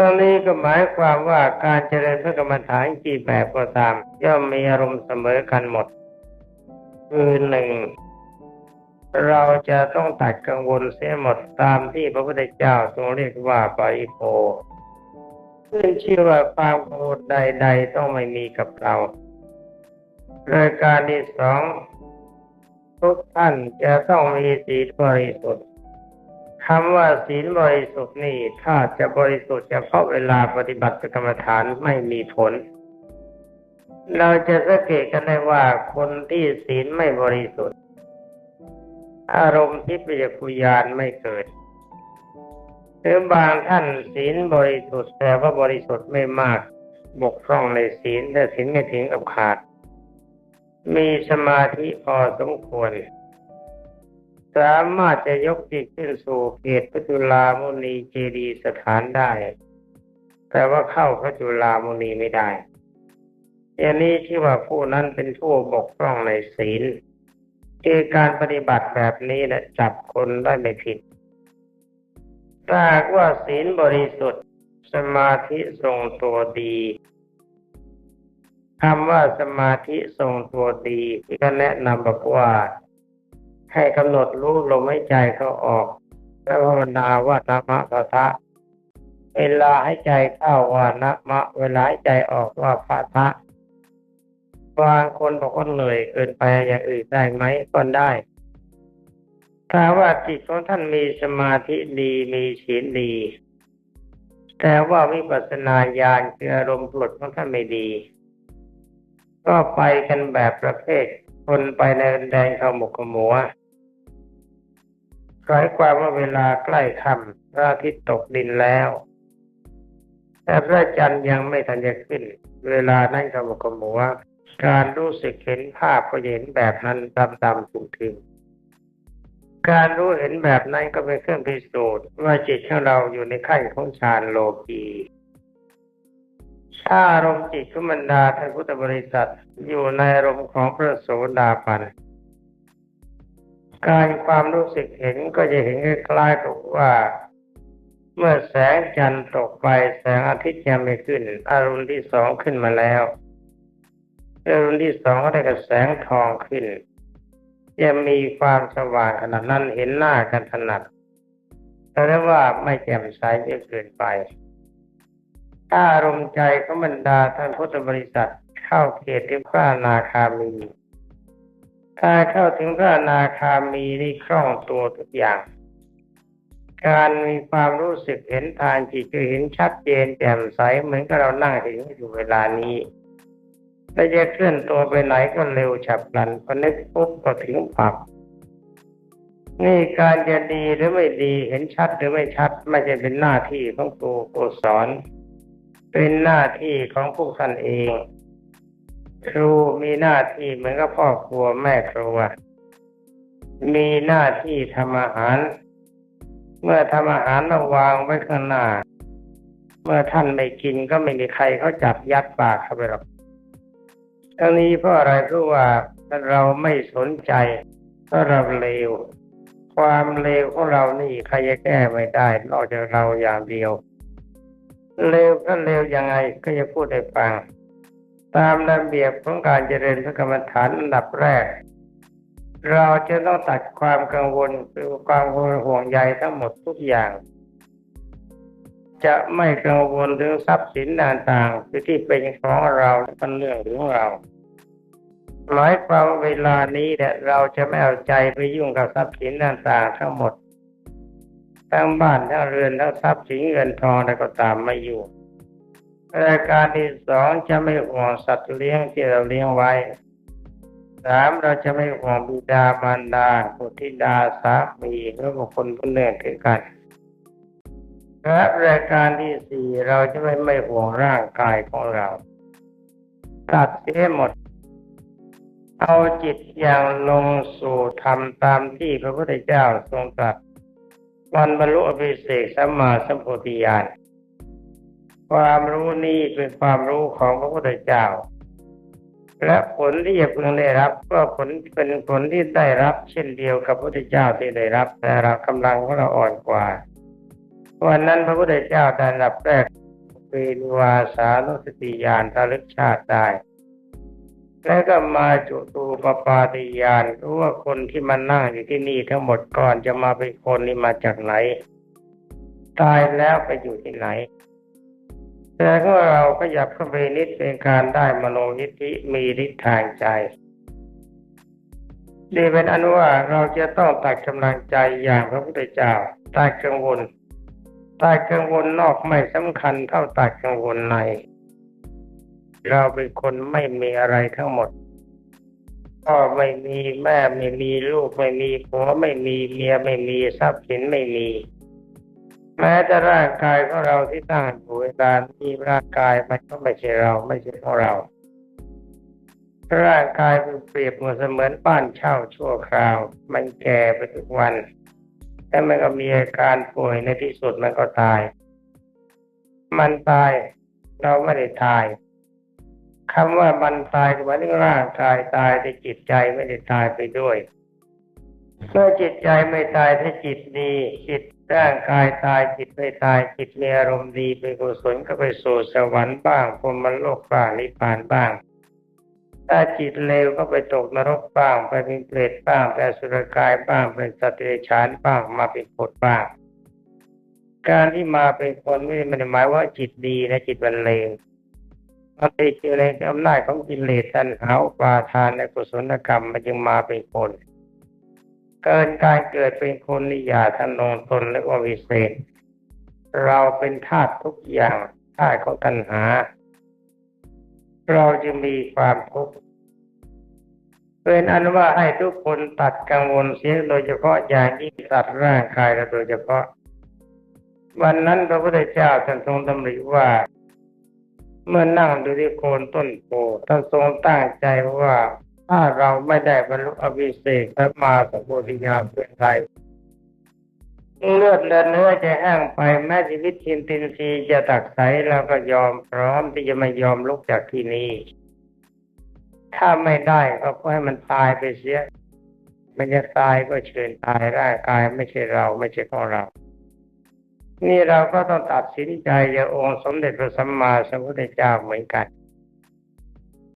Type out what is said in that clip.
ตอนนี้ก็หมายความว่าการเจริญพระกรรมฐานกี่แบบก็ตาม ย่อมมีอารมณ์เสมอกันหมด คือหนึ่งเราจะต้องตัดกังวลเสียหมดตามที่พระพุทธเจ้าทรงเรียกว่าปริโภขึ้นชื่อว่าความโกรธใด ๆ ต้องไม่มีกับเรารายการที่สองทุกท่านจะต้องมีศีบริสุทธิ์ คำว่าศีลบริสุทธิ์นี่ถ้าจะบริสุทธิ์เฉพาะเวลาปฏิบัติกรรมฐานไม่มีผล เราจะสังเกตกันได้ว่าคนที่ศีลไม่บริสุทธิ์ อารมณ์ที่ปิยคุยานไม่เกิดหรือบางท่านศีลบริสุทธิ์แต่ว่าบริสุทธิ์ไม่มาก บกพร่องในศีลแต่ศีลไม่ถึงกับขาด มีสมาธิพอสมควร สามารถจะยกจิตขึ้นสู่เขตพระจุลามุนีเจดีสถานได้ แต่ว่าเข้าพระจุลามุนีไม่ได้อย่างนี้ที่ว่าผู้นั้นเป็นผู้บกพร่องในศีลคือการปฏิบัติแบบนี้นะจับคนได้ไม่ผิดถ้าหากว่าศีลบริสุทธิ์ สมาธิทรงตัวดีคำว่าสมาธิทรงตัวดีก็แนะนำบอกว่า ให้กำหนดรู้ลมหายใจเขาออกแล้วภาวนาว่านะมะพะทะเวลาให้ใจเข้าว่านะมะ เวลาให้ใจออกว่าพะทะบางคนบอกว่าเหนื่อยเกินไปอย่างอื่นได้ไหมก็ได้ ถ้าว่าจิตของท่านมีสมาธิดีมีศีลดี แต่ว่าวิปัสสนาญาณคืออารมณ์ปลดของท่านไม่ดี ก็ไปกันแบบประเภทคนไปในแดงขมุกขมัว หมายความว่าเวลาใกล้ค่ำพระอาทิตย์ตกดินแล้ว แต่พระจันทร์ยังไม่ทันจะขึ้น เวลานั้นขมุกขมัวการรู้สึกเห็นภาพก็เห็นแบบนั้นดำๆถึงๆการรู้เห็นแบบนั้นก็เป็นเครื่องพิสูจน์ว่าจิตของเราอยู่ในขั้นของฌานโลกีถ้าอารมณ์จิตขุมันดาท่านพุทธบริษัทอยู่ในอารมณ์ของพระโสดาบัน การความรู้สึกเห็นก็จะเห็นคล้ายๆกับว่า เมื่อแสงจันทร์ตกไปแสงอาทิตย์ยังไม่ขึ้น อารมณ์ที่สองขึ้นมาแล้วอารมณ์ที่สองก็ได้กับแสงทองขึ้นจะมีความสว่างขนาดนั้นเห็นหน้ากันถนัดแต่ว่าไม่แจ่มใสเกินไป ถ้าอารมณ์ใจของบรรดาท่านพุทธบริษัทเข้าเขตที่พระนาคามี ถ้าเข้าถึงพระนาคามีนี่คล่องตัวทุกอย่าง การมีความรู้สึกเห็นทางจิตจะเห็นชัดเจนแจ่มใสเหมือนกับเรานั่งเห็นอยู่เวลานี้ถ้าจะเคลื่อนตัวไปไหนก็เร็วฉับพลันพอนึกปุ๊บก็ถึงปับนี่การจะดีหรือไม่ดีเห็นชัดหรือไม่ชัด ไม่ใช่เป็นหน้าที่ของครูครูสอน เป็นหน้าที่ของพวกท่านเอง ครูมีหน้าที่เหมือนกับพ่อครัวแม่ครัว มีหน้าที่ทำอาหาร เมื่อทำอาหารเราวางไว้ข้างหน้า เมื่อท่านไม่กินก็ไม่มีใครเขาจับยัดปากเข้าไปหรอกทั้งนี้เพราะอะไรเพราะว่าเราไม่สนใจเพราะเราเลวความเลวของเรานี่ใครจะแก้ไม่ได้ นอกจากเราอย่างเดียว เลวก็เลวยังไงก็จะพูดให้ฟัง ตามระเบียบของการเจริญพระกรรมฐานอันดับแรก เราจะต้องตัดความกังวลคือความห่วงใยทั้งหมดทุกอย่าง จะไม่กังวลถึงทรัพย์สินต่างๆที่เป็นของเราเป็นเรื่องของเราหมายความเวลานี้เนี่ยเราจะไม่เอาใจไปยุ่งกับทรัพย์สินต่างๆทั้งหมดทั้งบ้านทั้งเรือนทั้งทรัพย์สินเงินทองอะไรก็ตามไม่อยู่ รายการที่สองจะไม่ห่วงสัตว์เลี้ยงที่เราเลี้ยงไว้สามเราจะไม่ห่วงบิดามารดาบุตรธิดาสามีหรือบุคคลผู้เนื่องถึงกันและรายการที่สี่เราจะไม่ไม่ห่วงร่างกายของเรา ตัดเสียหมด เอาจิตอย่างลงสู่ธรรมตามที่พระพุทธเจ้าทรงตรัสวันบรรลุอภิเศกสัมมาสัมโพธิญาณ ความรู้นี้เป็นความรู้ของพระพุทธเจ้า และผลที่จะพึงได้รับก็ผลเป็นผลที่ได้รับ เช่นเดียวกับพระพุทธเจ้าที่ได้รับแต่เรากำลังของเราอ่อนกว่าวันนั้นพระพุทธเจ้าได้รับแรกเป็นวาสานุสติญาณระลึกชาติได้แล้วก็มาจุตูปปาติญาณรู้ว่าคนที่มานั่งอยู่ที่นี่ทั้งหมดก่อนจะมาเป็นคนนี่มาจากไหน ตายแล้วไปอยู่ที่ไหน แต่ก็เราก็อยากเข้าไปนิดเป็นการได้มโนยิทธิมีฤทธิ์ทางใจนี่เป็นอันว่าเราจะต้องตัดกำลังใจอย่างพระพุทธเจ้าตัดกังวลตัดกังวลนอกไม่สำคัญเท่าตัดกังวลใน เราเป็นคนไม่มีอะไรทั้งหมดพ่อไม่มีแม่ไม่มีลูกไม่มีผัวไม่มีเมียไม่มีทรัพย์สินไม่มี แม้แต่ร่างกายของเราที่ตั้งอยู่เวลามีร่างกายมันก็ไม่ใช่เราไม่ใช่ของเราร่างกายเป็นเปรียบเหมือนเสมือนบ้านเช่าชั่วคราว มันแก่ไปทุกวันแต่มันก็มีอาการป่วยในที่สุดมันก็ตาย มันตายเราไม่ได้ตายคำว่ามันตายหมายถึงร่างกายตายแต่จิตใจไม่ได้ตายไปด้วยเมื่อจิตใจไม่ตายถ้าจิตดีจิต ร่างกายตายจิตไม่ตายจิตมีอารมณ์ดีเป็นกุศลก็ไปสู่สวรรค์บ้างพรมโลกบ้างนิพพานบ้าง ถ้าจิตเลวก็ไปตกนรกบ้าง ไปเป็นเปรตบ้างไปสุรกายบ้างเป็นสัตว์เดรัจฉานบ้างมาเป็นคนบ้าง การที่มาเป็นคนไม่ได้หมายว่าจิตดีนะจิตมันเลวมันติดอยู่ในอำนาจของกิเลสตัณหาปาทานในกุศลกรรมมันจึงมาเป็นคน เกินการเกิดเป็นคนนิยาทนงตนและว่าวิเศษ เราเป็นธาตุทุกอย่างธาตุของตัณหา เราจะมีความทุกข์เป็นอันว่าให้ทุกคนตัดกังวลเสียโดยเฉพาะอย่างยิ่งตัดร่างกายและโดยเฉพาะ วันนั้นพระพุทธเจ้าท่านทรงดำริว่า เมื่อนั่งดูที่โคนต้นโพท่านทรงตั้งใจว่า ถ้าเราไม่ได้บรรลุอภิเศกและมาสมบูรณ์ญาณเป็นไรเลือดและเนื้อจะแห้งไปแม้ชีวิตทินตินทรีย์จะตักใสเราก็ยอมพร้อมที่จะไม่ยอมลุกจากที่นี้ถ้าไม่ได้ก็ให้มันตายไปเสีย มันจะตายก็เชิญตายร่างกายไม่ใช่เราไม่ใช่ของเรา นี่เราก็ต้องตัดสินใจอย่างองค์สมเด็จพระสัมมาสัมพุทธเจ้าเหมือนกัน